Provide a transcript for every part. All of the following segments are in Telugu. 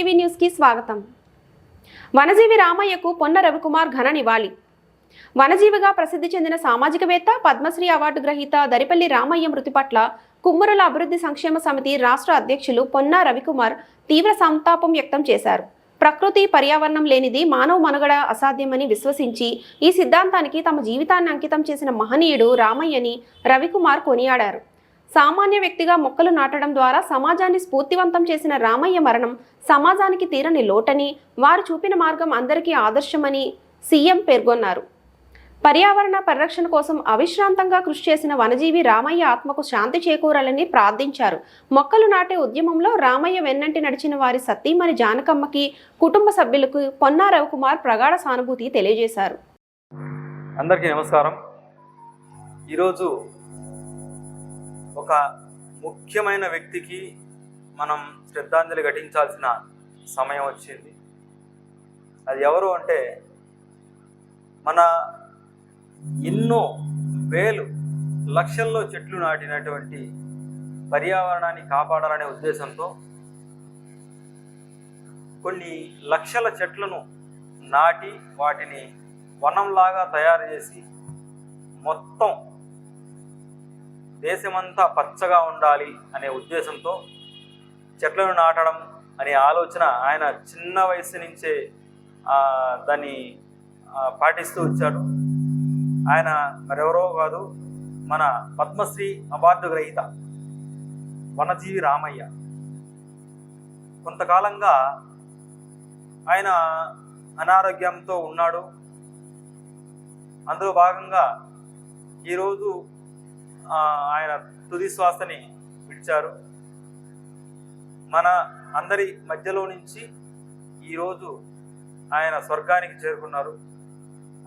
టీవీ న్యూస్కి స్వాగతం. వనజీవి రామయ్యకు పొన్న రవికుమార్ ఘన నివాళి. వనజీవిగా ప్రసిద్ధి చెందిన సామాజికవేత్త పద్మశ్రీ అవార్డు గ్రహీత దరిపల్లి రామయ్య మృతి పట్ల కుమ్మరుల అభివృద్ధి సంక్షేమ సమితి రాష్ట్ర అధ్యక్షులు పొన్న రవికుమార్ తీవ్ర సంతాపం వ్యక్తం చేశారు. ప్రకృతి పర్యావరణం లేనిది మానవ మనుగడ అసాధ్యమని విశ్వసించి ఈ సిద్ధాంతానికి తమ జీవితాన్ని అంకితం చేసిన మహనీయుడు రామయ్యని రవికుమార్ కొనియాడారు. సామాన్య వ్యక్తిగా మొక్కలు నాటడం ద్వారా సమాజాన్ని స్ఫూర్తివంతం చేసిన రామయ్య మరణం సమాజానికి తీరని లోటని వారు చూపిన మార్గం అందరికీ ఆదర్శమని సీఎం పేర్కొన్నారు. పర్యావరణ పరిరక్షణ కోసం అవిశ్రాంతంగా కృషి చేసిన వనజీవి రామయ్య ఆత్మకు శాంతి చేకూరాలని ప్రార్థించారు. మొక్కలు నాటే ఉద్యమంలో రామయ్య వెన్నంటి నడిచిన వారి సతీమణి జానకమ్మకి కుటుంబ సభ్యులకు పొన్నా రవికుమార్ ప్రగాఢ సానుభూతి తెలియజేశారు. అందరికీ నమస్కారం. ఈరోజు ఒక ముఖ్యమైన వ్యక్తికి మనం శ్రద్ధాంజలి ఘటించాల్సిన సమయం వచ్చింది. అది ఎవరు అంటే మన ఎన్నో వేలు లక్షల్లో చెట్లు నాటినటువంటి పర్యావరణాన్ని కాపాడాలనే ఉద్దేశంతో కొన్ని లక్షల చెట్లను నాటి వాటిని వనంలాగా తయారు చేసి మొత్తం దేశమంతా పచ్చగా ఉండాలి అనే ఉద్దేశంతో చెట్లను నాటడం అనే ఆలోచన ఆయన చిన్న వయసు నుంచే దాన్ని పాటిస్తూ వచ్చాడు. ఆయన మరెవరో కాదు మన పద్మశ్రీ అవార్డు గ్రహీత వనజీవి రామయ్య. కొంతకాలంగా ఆయన అనారోగ్యంతో ఉన్నాడు. అందులో భాగంగా ఈరోజు ఆయన తుది శ్వాసని విడిచారు. మన అందరి మధ్యలో నుంచి ఈరోజు ఆయన స్వర్గానికి చేరుకున్నారు.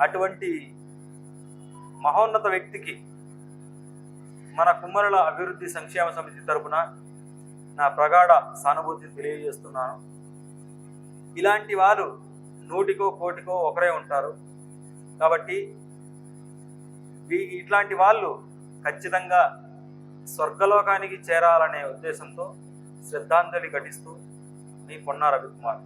అటువంటి మహోన్నత వ్యక్తికి మన కుమ్మరుల అభివృద్ధి సంక్షేమ సమితి తరపున నా ప్రగాఢ సానుభూతిని తెలియజేస్తున్నాను. ఇలాంటి వారు నూటికో కోటికో ఒకరే ఉంటారు. కాబట్టి ఇట్లాంటి వాళ్ళు ఖచ్చితంగా స్వర్గలోకానికి చేరాలనే ఉద్దేశంతో శ్రద్ధాంజలి ఘటిస్తూ మీ పొన్న రవికుమార్